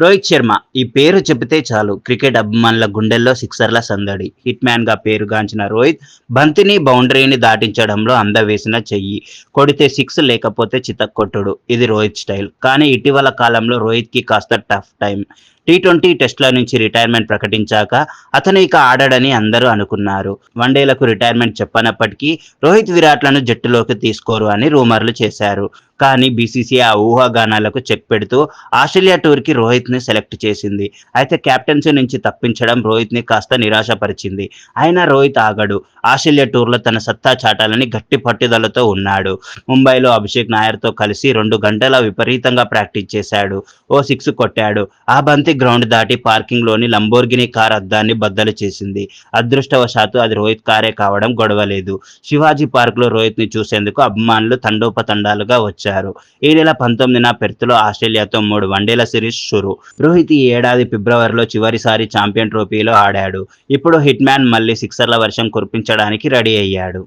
రోహిత్ శర్మ ఈ పేరు చెబితే చాలు. క్రికెట్ అభిమానుల గుండెల్లో సిక్సర్ల సందడి. హిట్ మ్యాన్గా పేరుగాంచిన రోహిత్ బంతిని బౌండరీని దాటించడంలో అందవేసిన చెయ్యి. కొడితే సిక్స్ లేకపోతే చితక్కొట్టుడు. ఇది రోహిత్ స్టైల్. కానీ ఇటీవల కాలంలో రోహిత్కి కాస్త టఫ్ టైం టీ ట్వంటీ టెస్ట్ల నుంచి రిటైర్మెంట్ ప్రకటించాక అతను ఇక ఆడడని అందరూ అనుకున్నారు. వన్డేలకు రిటైర్మెంట్ చెప్పనప్పటికీ రోహిత్ విరాట్లను జట్టులోకి తీసుకోరు అని రూమర్లు చేశారు. కానీ బీసీసీఐ ఆ ఊహాగానాలకు చెక్ పెడుతూ ఆస్ట్రేలియా టూర్కి రోహిత్ని సెలెక్ట్ చేసింది. అయితే కెప్టెన్సీ నుంచి తప్పించడం రోహిత్ని కాస్త నిరాశపరిచింది. అయినా రోహిత్ ఆగడు. ఆస్ట్రేలియా టూర్లో తన సత్తా చాటాలని గట్టి పట్టుదలతో ఉన్నాడు. ముంబైలో అభిషేక్ నాయర్తో కలిసి రెండు గంటల విపరీతంగా ప్రాక్టీస్ చేశాడు. ఓ సిక్స్ కొట్టాడు. ఆ బంతి గ్రౌండ్ దాటి పార్కింగ్లోని లంబోర్గిని కార్ అద్దాన్ని బద్దలు చేసింది. అదృష్టవశాత్తు అది రోహిత్ కారే కావడం గొడవలేదు. శివాజీ పార్క్లో రోహిత్ని చూసేందుకు అభిమానులు తండోపతండాలుగా వచ్చారు. ఈ నెల పంతొమ్మిదిన పెర్త్లో ఆస్ట్రేలియాతో మూడు వన్డేల సిరీస్ షురు. రోహిత్ ఈ ఏడాది ఫిబ్రవరిలో చివరిసారి ఛాంపియన్ ట్రోఫీలో ఆడాడు. ఇప్పుడు హిట్ మ్యాన్ మళ్ళీ సిక్సర్ల వర్షం కురిపించడానికి రెడీ అయ్యాడు.